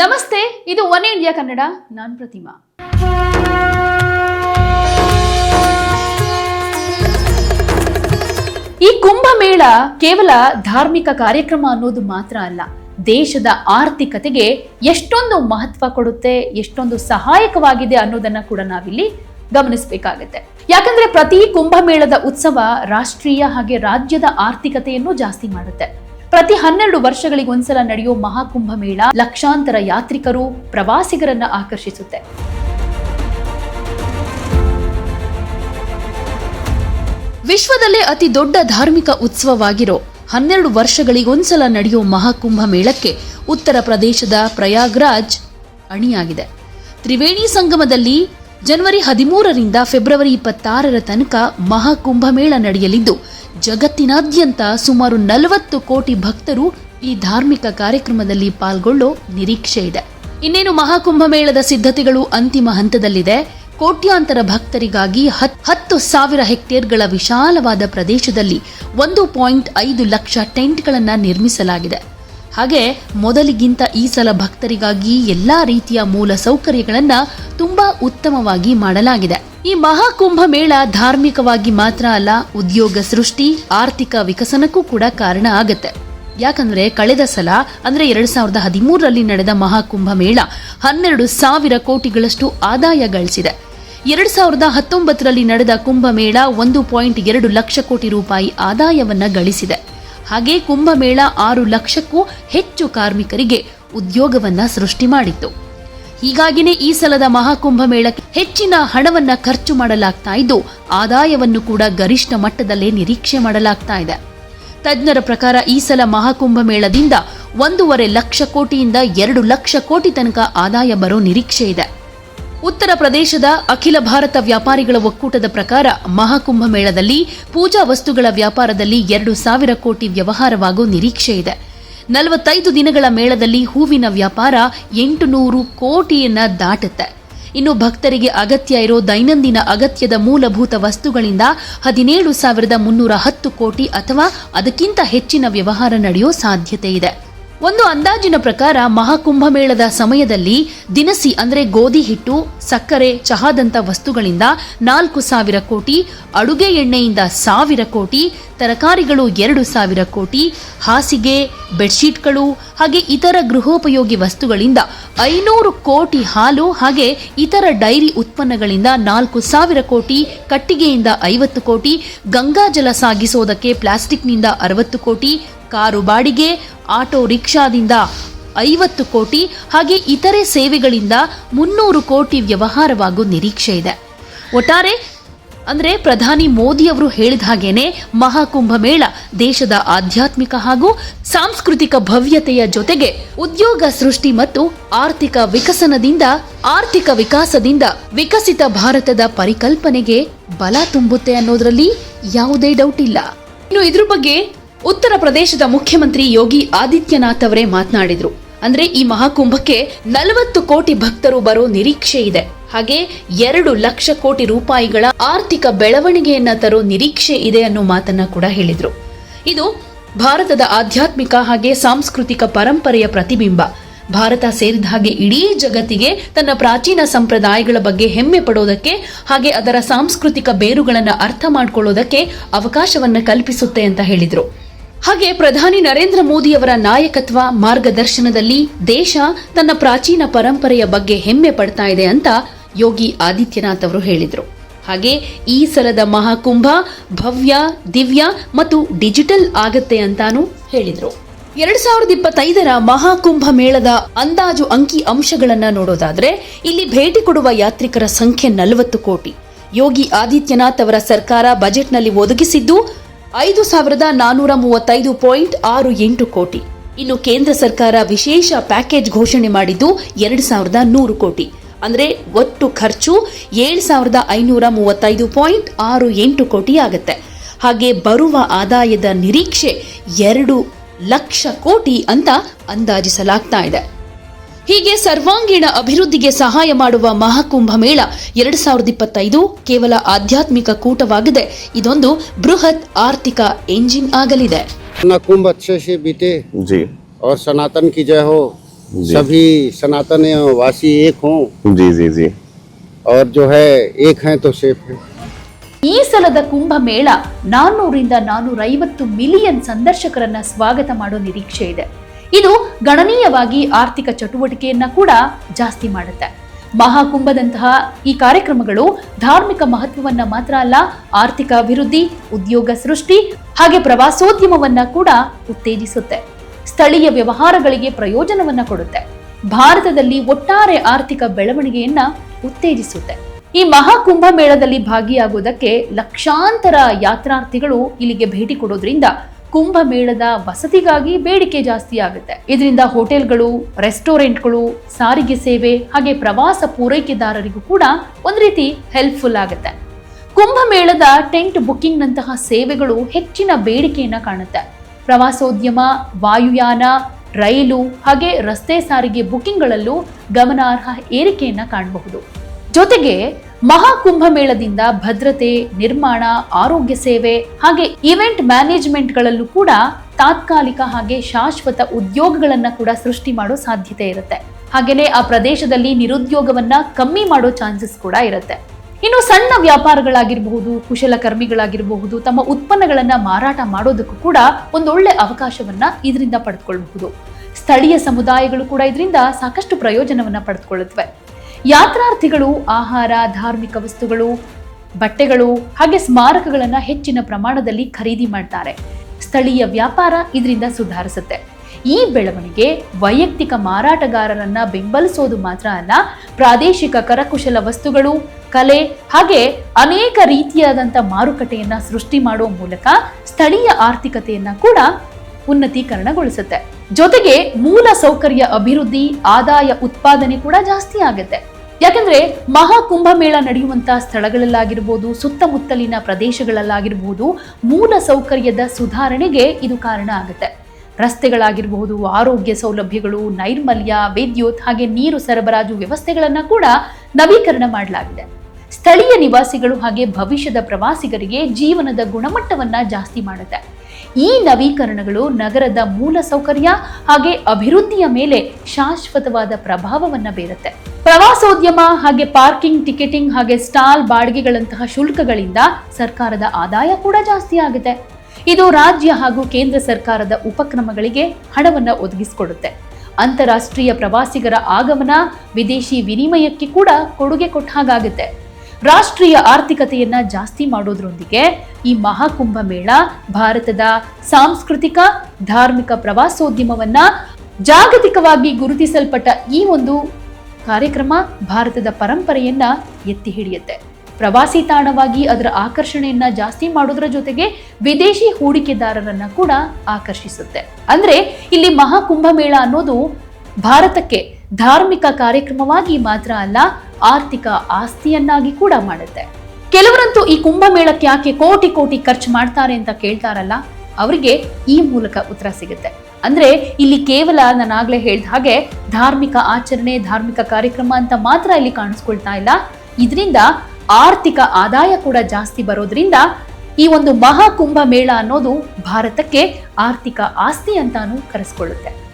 ನಮಸ್ತೆ, ಇದು one India Kannada, ನಾನ್ ಪ್ರತಿಮಾ. ಈ ಕುಂಭಮೇಳ ಕೇವಲ ಧಾರ್ಮಿಕ ಕಾರ್ಯಕ್ರಮ ಅನ್ನೋದು ಮಾತ್ರ ಅಲ್ಲ, ದೇಶದ ಆರ್ಥಿಕತೆಗೆ ಎಷ್ಟೊಂದು ಮಹತ್ವ ಕೊಡುತ್ತೆ, ಎಷ್ಟೊಂದು ಸಹಾಯಕವಾಗಿದೆ ಅನ್ನೋದನ್ನ ಕೂಡ ನಾವಿಲ್ಲಿ ಗಮನಿಸಬೇಕಾಗತ್ತೆ. ಯಾಕಂದ್ರೆ ಪ್ರತಿ ಕುಂಭಮೇಳದ ಉತ್ಸವ ರಾಷ್ಟ್ರೀಯ ಹಾಗೆ ರಾಜ್ಯದ ಆರ್ಥಿಕತೆಯನ್ನು ಜಾಸ್ತಿ ಮಾಡುತ್ತೆ. ಪ್ರತಿ ಹನ್ನೆರಡು ವರ್ಷಗಳಿಗೆ ಒಂದ್ಸಲ ನಡೆಯೋ ಮಹಾಕುಂಭ ಮೇಳ ಲಕ್ಷಾಂತರ ಯಾತ್ರಿಕರು, ಪ್ರವಾಸಿಗರನ್ನ ಆಕರ್ಷಿಸುತ್ತೆ. ವಿಶ್ವದಲ್ಲೇ ಅತಿ ದೊಡ್ಡ ಧಾರ್ಮಿಕ ಉತ್ಸವವಾಗಿರೋ ಹನ್ನೆರಡು ವರ್ಷಗಳಿಗೊಂದ್ಸಲ ನಡೆಯೋ ಮಹಾಕುಂಭ ಮೇಳಕ್ಕೆ ಉತ್ತರ ಪ್ರದೇಶದ ಪ್ರಯಾಗ್ರಾಜ್ ಅಣಿಯಾಗಿದೆ. ತ್ರಿವೇಣಿ ಸಂಗಮದಲ್ಲಿ ಜನವರಿ ಹದಿಮೂರರಿಂದ ಫೆಬ್ರವರಿ ಇಪ್ಪತ್ತಾರರ ತನಕ ಮಹಾಕುಂಭ ಮೇಳ ನಡೆಯಲಿದ್ದು ಜಗತ್ತಿನಾದ್ಯಂತ ಸುಮಾರು ನಲವತ್ತು ಕೋಟಿ ಭಕ್ತರು ಈ ಧಾರ್ಮಿಕ ಕಾರ್ಯಕ್ರಮದಲ್ಲಿ ಪಾಲ್ಗೊಳ್ಳೋ ನಿರೀಕ್ಷೆ ಇದೆ. ಇನ್ನೇನು ಮಹಾಕುಂಭ ಮೇಳದ ಸಿದ್ಧತೆಗಳು ಅಂತಿಮ ಹಂತದಲ್ಲಿದೆ. ಕೋಟ್ಯಾಂತರ ಭಕ್ತರಿಗಾಗಿ ಹತ್- ಹತ್ತು ಸಾವಿರ ಹೆಕ್ಟೇರ್ಗಳ ವಿಶಾಲವಾದ ಪ್ರದೇಶದಲ್ಲಿ ಒಂದು ಪಾಯಿಂಟ್ ಐದು ಲಕ್ಷ ಟೆಂಟ್ಗಳನ್ನು ನಿರ್ಮಿಸಲಾಗಿದೆ. ಹಾಗೆ ಮೊದಲಿಗಿಂತ ಈ ಸಲ ಭಕ್ತರಿಗಾಗಿ ಎಲ್ಲಾ ರೀತಿಯ ಮೂಲ ಸೌಕರ್ಯಗಳನ್ನು ತುಂಬಾ ಉತ್ತಮವಾಗಿ ಮಾಡಲಾಗಿದೆ. ಈ ಮಹಾಕುಂಭ ಮೇಳ ಧಾರ್ಮಿಕವಾಗಿ ಮಾತ್ರ ಅಲ್ಲ, ಉದ್ಯೋಗ ಸೃಷ್ಟಿ, ಆರ್ಥಿಕ ವಿಕಸನಕ್ಕೂ ಕೂಡ ಕಾರಣ ಆಗುತ್ತೆ. ಯಾಕಂದ್ರೆ ಕಳೆದ ಸಲ, ಅಂದ್ರೆ ಎರಡ್ ಸಾವಿರದ ಹದಿಮೂರರಲ್ಲಿ ನಡೆದ ಮಹಾಕುಂಭ ಮೇಳ ಹನ್ನೆರಡು ಸಾವಿರ ಕೋಟಿಗಳಷ್ಟು ಆದಾಯ ಗಳಿಸಿದೆ. ಎರಡ್ ಸಾವಿರದ ಹತ್ತೊಂಬತ್ತರಲ್ಲಿ ನಡೆದ ಕುಂಭಮೇಳ ಒಂದು ಪಾಯಿಂಟ್ ಎರಡು ಲಕ್ಷ ಕೋಟಿ ರೂಪಾಯಿ ಆದಾಯವನ್ನ ಗಳಿಸಿದೆ. ಹಾಗೆ ಕುಂಭಮೇಳ ಆರು ಲಕ್ಷಕ್ಕೂ ಹೆಚ್ಚು ಕಾರ್ಮಿಕರಿಗೆ ಉದ್ಯೋಗವನ್ನ ಸೃಷ್ಟಿ ಮಾಡಿತ್ತು. ಹೀಗಾಗಿನೇ ಈ ಸಲದ ಮಹಾಕುಂಭ ಮೇಳಕ್ಕೆ ಹೆಚ್ಚಿನ ಹಣವನ್ನ ಖರ್ಚು ಮಾಡಲಾಗ್ತಾ ಇದ್ದು, ಆದಾಯವನ್ನು ಕೂಡ ಗರಿಷ್ಠ ಮಟ್ಟದಲ್ಲೇ ನಿರೀಕ್ಷೆ ಮಾಡಲಾಗ್ತಾ ಇದೆ. ತಜ್ಞರ ಪ್ರಕಾರ ಈ ಸಲ ಮಹಾಕುಂಭ ಮೇಳದಿಂದ ಒಂದೂವರೆ ಲಕ್ಷ ಕೋಟಿಯಿಂದ ಎರಡು ಲಕ್ಷ ಕೋಟಿ ತನಕ ಆದಾಯ ಬರೋ ನಿರೀಕ್ಷೆ ಇದೆ. ಉತ್ತರ ಪ್ರದೇಶದ ಅಖಿಲ ಭಾರತ ವ್ಯಾಪಾರಿಗಳ ಒಕ್ಕೂಟದ ಪ್ರಕಾರ ಮಹಾಕುಂಭ ಮೇಳದಲ್ಲಿ ಪೂಜಾ ವಸ್ತುಗಳ ವ್ಯಾಪಾರದಲ್ಲಿ ಎರಡು ಸಾವಿರ ಕೋಟಿ ವ್ಯವಹಾರವಾಗೋ ನಿರೀಕ್ಷೆ ಇದೆ. ನಲವತ್ತೈದು ದಿನಗಳ ಮೇಳದಲ್ಲಿ ಹೂವಿನ ವ್ಯಾಪಾರ ಎಂಟು ನೂರು ಕೋಟಿಯನ್ನ ದಾಟುತ್ತೆ. ಇನ್ನು ಭಕ್ತರಿಗೆ ಅಗತ್ಯ ಇರೋ ದೈನಂದಿನ ಅಗತ್ಯದ ಮೂಲಭೂತ ವಸ್ತುಗಳಿಂದ ಹದಿನೇಳು ಸಾವಿರದ ಮುನ್ನೂರ ಹತ್ತು ಕೋಟಿ ಅಥವಾ ಅದಕ್ಕಿಂತ ಹೆಚ್ಚಿನ ವ್ಯವಹಾರ ನಡೆಯೋ ಸಾಧ್ಯತೆ ಇದೆ. ಒಂದು ಅಂದಾಜಿನ ಪ್ರಕಾರ ಮಹಾಕುಂಭ ಮೇಳದ ಸಮಯದಲ್ಲಿ ದಿನಸಿ ಅಂದರೆ ಗೋಧಿ ಹಿಟ್ಟು, ಸಕ್ಕರೆ, ಚಹಾದಂತ ವಸ್ತುಗಳಿಂದ ನಾಲ್ಕು ಸಾವಿರ ಕೋಟಿ, ಅಡುಗೆ ಎಣ್ಣೆಯಿಂದ ಸಾವಿರ ಕೋಟಿ, ತರಕಾರಿಗಳು ಎರಡು ಸಾವಿರ ಕೋಟಿ, ಹಾಸಿಗೆ, ಬೆಡ್ಶೀಟ್ಗಳು, ಹಾಗೆ ಇತರ ಗೃಹೋಪಯೋಗಿ ವಸ್ತುಗಳಿಂದ ಐನೂರು ಕೋಟಿ ಹಾಲು, ಹಾಗೆ ಇತರ ಡೈರಿ ಉತ್ಪನ್ನಗಳಿಂದ ನಾಲ್ಕು ಸಾವಿರ ಕೋಟಿ, ಕಟ್ಟಿಗೆಯಿಂದ ಐವತ್ತು ಕೋಟಿ ಗಂಗಾಜಲ ಸಾಗಿಸೋದಕ್ಕೆ ಪ್ಲಾಸ್ಟಿಕ್ನಿಂದ ಅರವತ್ತು ಕೋಟಿ ಕಾರು ಬಾಡಿಗೆ, ಆಟೋ ರಿಕ್ಷಾದಿಂದ ಐವತ್ತು ಕೋಟಿ ಹಾಗೆ ಇತರೆ ಸೇವೆಗಳಿಂದ ಮುನ್ನೂರು ಕೋಟಿ ವ್ಯವಹಾರವಾಗೋ ನಿರೀಕ್ಷೆ ಇದೆ. ಒಟ್ಟಾರೆ, ಅಂದರೆ ಪ್ರಧಾನಿ ಮೋದಿ ಅವರು ಹೇಳಿದ ಹಾಗೇನೆ ಮಹಾಕುಂಭ ಮೇಳ ದೇಶದ ಆಧ್ಯಾತ್ಮಿಕ ಹಾಗೂ ಸಾಂಸ್ಕೃತಿಕ ಭವ್ಯತೆಯ ಜೊತೆಗೆ ಉದ್ಯೋಗ ಸೃಷ್ಟಿ ಮತ್ತು ಆರ್ಥಿಕ ವಿಕಸನದಿಂದ, ಆರ್ಥಿಕ ವಿಕಾಸದಿಂದ ವಿಕಸಿತ ಭಾರತದ ಪರಿಕಲ್ಪನೆಗೆ ಬಲ ತುಂಬುತ್ತೆ ಅನ್ನೋದ್ರಲ್ಲಿ ಯಾವುದೇ ಡೌಟ್ ಇಲ್ಲ. ಇನ್ನು ಇದ್ರ ಬಗ್ಗೆ ಉತ್ತರ ಪ್ರದೇಶದ ಮುಖ್ಯಮಂತ್ರಿ ಯೋಗಿ ಆದಿತ್ಯನಾಥ್ ಅವರೇ ಮಾತನಾಡಿದ್ರು. ಅಂದ್ರೆ ಈ ಮಹಾಕುಂಭಕ್ಕೆ ನಲವತ್ತು ಕೋಟಿ ಭಕ್ತರು ಬರೋ ನಿರೀಕ್ಷೆ ಇದೆ. ಹಾಗೆ ಎರಡು ಲಕ್ಷ ಕೋಟಿ ರೂಪಾಯಿಗಳ ಆರ್ಥಿಕ ಬೆಳವಣಿಗೆಯನ್ನ ತರೋ ನಿರೀಕ್ಷೆ ಇದೆ ಅನ್ನೋ ಮಾತನ್ನ ಕೂಡ ಹೇಳಿದ್ರು. ಇದು ಭಾರತದ ಆಧ್ಯಾತ್ಮಿಕ ಹಾಗೆ ಸಾಂಸ್ಕೃತಿಕ ಪರಂಪರೆಯ ಪ್ರತಿಬಿಂಬ. ಭಾರತ ಸೇರಿದ ಹಾಗೆ ಇಡೀ ಜಗತ್ತಿಗೆ ತನ್ನ ಪ್ರಾಚೀನ ಸಂಪ್ರದಾಯಗಳ ಬಗ್ಗೆ ಹೆಮ್ಮೆ ಪಡೋದಕ್ಕೆ ಹಾಗೆ ಅದರ ಸಾಂಸ್ಕೃತಿಕ ಬೇರುಗಳನ್ನು ಅರ್ಥ ಮಾಡಿಕೊಳ್ಳೋದಕ್ಕೆ ಅವಕಾಶವನ್ನ ಕಲ್ಪಿಸುತ್ತೆ ಅಂತ ಹೇಳಿದ್ರು. ಹಾಗೆ ಪ್ರಧಾನಿ ನರೇಂದ್ರ ಮೋದಿ ಅವರ ನಾಯಕತ್ವ ಮಾರ್ಗದರ್ಶನದಲ್ಲಿ ದೇಶ ತನ್ನ ಪ್ರಾಚೀನ ಪರಂಪರೆಯ ಬಗ್ಗೆ ಹೆಮ್ಮೆ ಪಡ್ತಾ ಇದೆ ಅಂತ ಯೋಗಿ ಆದಿತ್ಯನಾಥ್ ಅವರು ಹೇಳಿದರು. ಹಾಗೆ ಈ ಸಲದ ಮಹಾಕುಂಭ ಭವ್ಯ, ದಿವ್ಯ ಮತ್ತು ಡಿಜಿಟಲ್ ಆಗತ್ತೆ ಅಂತಾನೂ ಹೇಳಿದರು. ಎರಡ್ ಸಾವಿರದ ಇಪ್ಪತ್ತೈದರ ಮಹಾಕುಂಭ ಮೇಳದ ಅಂದಾಜು ಅಂಕಿ ಅಂಶಗಳನ್ನ ನೋಡೋದಾದ್ರೆ, ಇಲ್ಲಿ ಭೇಟಿ ಕೊಡುವ ಯಾತ್ರಿಕರ ಸಂಖ್ಯೆ ನಲವತ್ತು ಕೋಟಿ. ಯೋಗಿ ಆದಿತ್ಯನಾಥ್ ಅವರ ಸರ್ಕಾರ ಬಜೆಟ್ನಲ್ಲಿ ಒದಗಿಸಿದ್ದು ಐದು ಸಾವಿರದ ನಾನೂರ ಮೂವತ್ತೈದು ಪಾಯಿಂಟ್ ಆರು ಎಂಟು ಕೋಟಿ. ಇನ್ನು ಕೇಂದ್ರ ಸರ್ಕಾರ ವಿಶೇಷ ಪ್ಯಾಕೇಜ್ ಘೋಷಣೆ ಮಾಡಿದ್ದು ಎರಡು ಸಾವಿರದ ನೂರು ಕೋಟಿ. ಅಂದರೆ ಒಟ್ಟು ಖರ್ಚು ಏಳು ಸಾವಿರದ ಐನೂರ ಮೂವತ್ತೈದು ಪಾಯಿಂಟ್ ಆರು ಎಂಟು ಕೋಟಿ ಆಗುತ್ತೆ. ಹಾಗೆ ಬರುವ ಆದಾಯದ ನಿರೀಕ್ಷೆ ಎರಡು ಲಕ್ಷ ಕೋಟಿ ಅಂತ ಅಂದಾಜಿಸಲಾಗ್ತಾ ಇದೆ. ಹೀಗೆ ಸರ್ವಾಂಗೀಣ ಅಭಿವೃದ್ಧಿಗೆ ಸಹಾಯ ಮಾಡುವ ಮಹಾಕುಂಭ ಮೇಳ ಎರಡ್ ಸಾವಿರದ ಇಪ್ಪತ್ತೈದು ಕೇವಲ ಆಧ್ಯಾತ್ಮಿಕ ಕೂಟವಾಗದೆ ಇದೊಂದು ಬೃಹತ್ ಆರ್ಥಿಕ ಎಂಜಿನ್ ಆಗಲಿದೆ अपना कुंभ अच्छे से बीते जी और सनातन की जय हो जी। सभी सनातन वासी एक हों जी जी जी और जो है एक हैं तो सेफ है ಈ ಸಲದ ಕುಂಭಮೇಳ ನಾನ್ನೂರಿಂದ ನಾನ್ನೂರ ಐವತ್ತು ಮಿಲಿಯನ್ ಸಂದರ್ಶಕರನ್ನ ಸ್ವಾಗತ ಮಾಡೋ ನಿರೀಕ್ಷೆ ಇದೆ ಇದು ಗಣನೀಯವಾಗಿ ಆರ್ಥಿಕ ಚಟುವಟಿಕೆಯನ್ನ ಕೂಡ ಜಾಸ್ತಿ ಮಾಡುತ್ತೆ. ಮಹಾಕುಂಭದಂತಹ ಈ ಕಾರ್ಯಕ್ರಮಗಳು ಧಾರ್ಮಿಕ ಮಹತ್ವವನ್ನ ಮಾತ್ರ ಅಲ್ಲ, ಆರ್ಥಿಕ ಅಭಿವೃದ್ಧಿ, ಉದ್ಯೋಗ ಸೃಷ್ಟಿ ಹಾಗೆ ಪ್ರವಾಸೋದ್ಯಮವನ್ನ ಕೂಡ ಉತ್ತೇಜಿಸುತ್ತೆ. ಸ್ಥಳೀಯ ವ್ಯವಹಾರಗಳಿಗೆ ಪ್ರಯೋಜನವನ್ನ ಕೊಡುತ್ತೆ. ಭಾರತದಲ್ಲಿ ಒಟ್ಟಾರೆ ಆರ್ಥಿಕ ಬೆಳವಣಿಗೆಯನ್ನ ಉತ್ತೇಜಿಸುತ್ತೆ. ಈ ಮಹಾಕುಂಭ ಮೇಳದಲ್ಲಿ ಭಾಗಿಯಾಗುವುದಕ್ಕೆ ಲಕ್ಷಾಂತರ ಯಾತ್ರಾರ್ಥಿಗಳು ಇಲ್ಲಿಗೆ ಭೇಟಿ ಕೊಡೋದ್ರಿಂದ ಕುಂಭಮೇಳದ ವಸತಿಗಾಗಿ ಬೇಡಿಕೆ ಜಾಸ್ತಿ ಆಗುತ್ತೆ ಇದರಿಂದ ಹೋಟೆಲ್ಗಳು, ರೆಸ್ಟೋರೆಂಟ್ಗಳು, ಸಾರಿಗೆ ಸೇವೆ ಹಾಗೆ ಪ್ರವಾಸ ಪೂರೈಕೆದಾರರಿಗೂ ಕೂಡ ಒಂದು ರೀತಿ ಹೆಲ್ಪ್ಫುಲ್ ಆಗುತ್ತೆ. ಕುಂಭಮೇಳದ ಟೆಂಟ್ ಬುಕ್ಕಿಂಗ್ನಂತಹ ಸೇವೆಗಳು ಹೆಚ್ಚಿನ ಬೇಡಿಕೆಯನ್ನ ಕಾಣುತ್ತೆ. ಪ್ರವಾಸೋದ್ಯಮ, ವಾಯುಯಾನ, ರೈಲು ಹಾಗೆ ರಸ್ತೆ ಸಾರಿಗೆ ಬುಕ್ಕಿಂಗ್ಗಳಲ್ಲೂ ಗಮನಾರ್ಹ ಏರಿಕೆಯನ್ನ ಕಾಣಬಹುದು. ಜೊತೆಗೆ ಮಹಾಕುಂಭಮೇಳದಿಂದ ಭದ್ರತೆ, ನಿರ್ಮಾಣ, ಆರೋಗ್ಯ ಸೇವೆ ಹಾಗೆ ಇವೆಂಟ್ ಮ್ಯಾನೇಜ್ಮೆಂಟ್ಗಳಲ್ಲೂ ಕೂಡ ತಾತ್ಕಾಲಿಕ ಹಾಗೆ ಶಾಶ್ವತ ಉದ್ಯೋಗಗಳನ್ನ ಕೂಡ ಸೃಷ್ಟಿ ಮಾಡೋ ಸಾಧ್ಯತೆ ಇರುತ್ತೆ. ಹಾಗೇನೆ ಆ ಪ್ರದೇಶದಲ್ಲಿ ನಿರುದ್ಯೋಗವನ್ನ ಕಮ್ಮಿ ಮಾಡೋ ಚಾನ್ಸಸ್ ಕೂಡ ಇರುತ್ತೆ. ಇನ್ನು ಸಣ್ಣ ವ್ಯಾಪಾರಗಳಾಗಿರಬಹುದು, ಕುಶಲಕರ್ಮಿಗಳಾಗಿರಬಹುದು, ತಮ್ಮ ಉತ್ಪನ್ನಗಳನ್ನ ಮಾರಾಟ ಮಾಡೋದಕ್ಕೂ ಕೂಡ ಒಂದೊಳ್ಳೆ ಅವಕಾಶವನ್ನ ಇದರಿಂದ ಪಡೆದುಕೊಳ್ಳಬಹುದು ಸ್ಥಳೀಯ ಸಮುದಾಯಗಳು ಕೂಡ ಇದರಿಂದ ಸಾಕಷ್ಟು ಪ್ರಯೋಜನವನ್ನ ಪಡೆದುಕೊಳ್ಳುತ್ತವೆ ಯಾತ್ರಾರ್ಥಿಗಳು, ಆಹಾರ, ಧಾರ್ಮಿಕ ವಸ್ತುಗಳು, ಬಟ್ಟೆಗಳು ಹಾಗೆ ಸ್ಮಾರಕಗಳನ್ನ ಹೆಚ್ಚಿನ ಪ್ರಮಾಣದಲ್ಲಿ ಖರೀದಿ ಮಾಡ್ತಾರೆ. ಸ್ಥಳೀಯ ವ್ಯಾಪಾರ ಇದರಿಂದ ಸುಧಾರಿಸುತ್ತೆ. ಈ ಬೆಳವಣಿಗೆ ವೈಯಕ್ತಿಕ ಮಾರಾಟಗಾರರನ್ನ ಬೆಂಬಲಿಸೋದು ಮಾತ್ರ ಅಲ್ಲ, ಪ್ರಾದೇಶಿಕ ಕರಕುಶಲ ವಸ್ತುಗಳು, ಕಲೆ ಹಾಗೆ ಅನೇಕ ರೀತಿಯಾದಂಥ ಮಾರುಕಟ್ಟೆಯನ್ನ ಸೃಷ್ಟಿ ಮಾಡುವ ಮೂಲಕ ಸ್ಥಳೀಯ ಆರ್ಥಿಕತೆಯನ್ನ ಕೂಡ ಉನ್ನತೀಕರಣಗೊಳಿಸುತ್ತೆ. ಜೊತೆಗೆ ಮೂಲ ಸೌಕರ್ಯ ಅಭಿವೃದ್ಧಿ, ಆದಾಯ ಉತ್ಪಾದನೆ ಕೂಡ ಜಾಸ್ತಿ ಆಗುತ್ತೆ. ಯಾಕಂದ್ರೆ ಮಹಾ ಕುಂಭಮೇಳ ನಡೆಯುವಂತ ಸ್ಥಳಗಳಲ್ಲಾಗಿರ್ಬೋದು, ಸುತ್ತಮುತ್ತಲಿನ ಪ್ರದೇಶಗಳಲ್ಲಾಗಿರ್ಬೋದು, ಮೂಲ ಸೌಕರ್ಯದ ಸುಧಾರಣೆಗೆ ಇದು ಕಾರಣ ಆಗುತ್ತೆ. ರಸ್ತೆಗಳಾಗಿರಬಹುದು ಆರೋಗ್ಯ ಸೌಲಭ್ಯಗಳು, ನೈರ್ಮಲ್ಯ, ವಿದ್ಯುತ್ ಹಾಗೆ ನೀರು ಸರಬರಾಜು ವ್ಯವಸ್ಥೆಗಳನ್ನ ಕೂಡ ನವೀಕರಣ ಮಾಡಲಾಗಿದೆ. ಸ್ಥಳೀಯ ನಿವಾಸಿಗಳು ಹಾಗೆ ಭವಿಷ್ಯದ ಪ್ರವಾಸಿಗರಿಗೆ ಜೀವನದ ಗುಣಮಟ್ಟವನ್ನ ಜಾಸ್ತಿ ಮಾಡುತ್ತೆ. ಈ ನವೀಕರಣಗಳು ನಗರದ ಮೂಲ ಸೌಕರ್ಯ ಹಾಗೆ ಅಭಿವೃದ್ಧಿಯ ಮೇಲೆ ಶಾಶ್ವತವಾದ ಪ್ರಭಾವವನ್ನು ಬೀರುತ್ತೆ. ಪ್ರವಾಸೋದ್ಯಮ ಹಾಗೆ ಪಾರ್ಕಿಂಗ್, ಟಿಕೆಟಿಂಗ್ ಹಾಗೆ ಸ್ಟಾಲ್ ಬಾಡಿಗೆಗಳಂತಹ ಶುಲ್ಕಗಳಿಂದ ಸರ್ಕಾರದ ಆದಾಯ ಕೂಡ ಜಾಸ್ತಿ ಆಗುತ್ತೆ. ಇದು ರಾಜ್ಯ ಹಾಗೂ ಕೇಂದ್ರ ಸರ್ಕಾರದ ಉಪಕ್ರಮಗಳಿಗೆ ಹಣವನ್ನು ಒದಗಿಸಿಕೊಡುತ್ತೆ. ಅಂತಾರಾಷ್ಟ್ರೀಯ ಪ್ರವಾಸಿಗರ ಆಗಮನ ವಿದೇಶಿ ವಿನಿಮಯಕ್ಕೆ ಕೂಡ ಕೊಡುಗೆ ಕೊಟ್ಟ ಹಾಗಾಗುತ್ತೆ. ರಾಷ್ಟ್ರೀಯ ಆರ್ಥಿಕತೆಯನ್ನ ಜಾಸ್ತಿ ಮಾಡೋದ್ರೊಂದಿಗೆ ಈ ಮಹಾಕುಂಭ ಮೇಳ ಭಾರತದ ಸಾಂಸ್ಕೃತಿಕ, ಧಾರ್ಮಿಕ ಪ್ರವಾಸೋದ್ಯಮವನ್ನ ಜಾಗತಿಕವಾಗಿ ಗುರುತಿಸಲ್ಪಟ್ಟ ಈ ಒಂದು ಕಾರ್ಯಕ್ರಮ ಭಾರತದ ಪರಂಪರೆಯನ್ನ ಎತ್ತಿ ಹಿಡಿಯುತ್ತೆ. ಪ್ರವಾಸಿ ತಾಣವಾಗಿ ಅದರ ಆಕರ್ಷಣೆಯನ್ನ ಜಾಸ್ತಿ ಮಾಡೋದ್ರ ಜೊತೆಗೆ ವಿದೇಶಿ ಹೂಡಿಕೆದಾರರನ್ನ ಕೂಡ ಆಕರ್ಷಿಸುತ್ತೆ. ಅಂದ್ರೆ ಇಲ್ಲಿ ಮಹಾಕುಂಭಮೇಳ ಅನ್ನೋದು ಭಾರತಕ್ಕೆ ಧಾರ್ಮಿಕ ಕಾರ್ಯಕ್ರಮವಾಗಿ ಮಾತ್ರ ಅಲ್ಲ ಆರ್ಥಿಕ ಆಸ್ತಿಯನ್ನಾಗಿ ಕೂಡ ಮಾಡುತ್ತೆ. ಕೆಲವರಂತೂ ಈ ಕುಂಭಮೇಳಕ್ಕೆ ಯಾಕೆ ಕೋಟಿ ಕೋಟಿ ಖರ್ಚು ಮಾಡ್ತಾರೆ ಅಂತ ಕೇಳ್ತಾರಲ್ಲ, ಅವರಿಗೆ ಈ ಮೂಲಕ ಉತ್ತರ ಸಿಗುತ್ತೆ. ಅಂದ್ರೆ ಇಲ್ಲಿ ಕೇವಲ ನಾನಾಗ್ಲೇ ಹೇಳಿದ ಹಾಗೆ ಧಾರ್ಮಿಕ ಆಚರಣೆ, ಧಾರ್ಮಿಕ ಕಾರ್ಯಕ್ರಮ ಅಂತ ಮಾತ್ರ ಇಲ್ಲಿ ಕಾಣಿಸ್ಕೊಳ್ತಾ ಇಲ್ಲ. ಇದರಿಂದ ಆರ್ಥಿಕ ಆದಾಯ ಕೂಡ ಜಾಸ್ತಿ ಬರೋದ್ರಿಂದ ಈ ಒಂದು ಮಹಾಕುಂಭ ಮೇಳ ಅನ್ನೋದು ಭಾರತಕ್ಕೆ ಆರ್ಥಿಕ ಆಸ್ತಿ ಅಂತಾನು ಕರೆಸ್ಕೊಳ್ಳುತ್ತೆ.